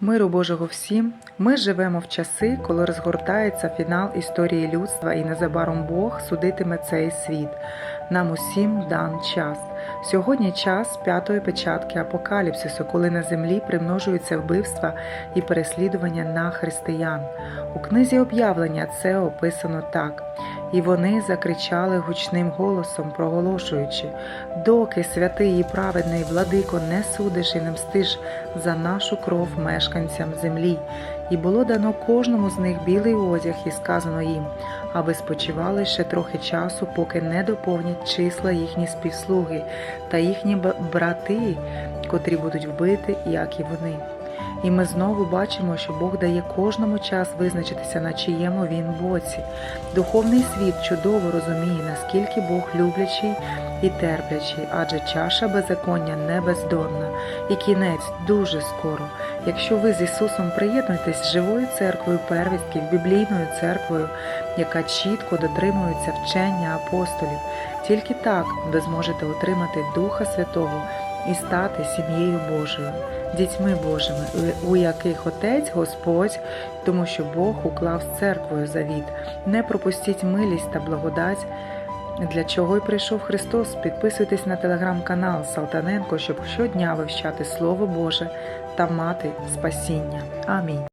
Миру Божого всім. Ми живемо в часи, коли розгортається фінал історії людства, і незабаром Бог судитиме цей світ. Нам усім дан час. Сьогодні час п'ятої печатки апокаліпсису, коли на землі примножуються вбивства і переслідування на християн. У книзі об'явлення це описано так. І вони закричали гучним голосом, проголошуючи: доки святий і праведний владико не судиш і не мстиш за нашу кров мешканцям землі. І було дано кожному з них білий одяг, і сказано їм, аби спочивали ще трохи часу, поки не доповнять числа їхні співслуги та їхні брати, котрі будуть вбити, як і вони. І ми знову бачимо, що Бог дає кожному час визначитися, на чиєму він боці. Духовний світ чудово розуміє, наскільки Бог люблячий і терплячий, адже чаша беззаконня не бездонна, і кінець дуже скоро. Якщо ви з Ісусом приєднуєтесь з живою церквою первістків, біблійною церквою, яка чітко дотримується вчення апостолів, тільки так ви зможете отримати Духа Святого і стати сім'єю Божою, дітьми Божими, у яких Отець Господь, тому що Бог уклав з церквою завіт. Не пропустіть милість та благодать. Для чого й прийшов Христос? Підписуйтесь на телеграм-канал Салтаненко, щоб щодня вивчати Слово Боже та мати спасіння. Амінь.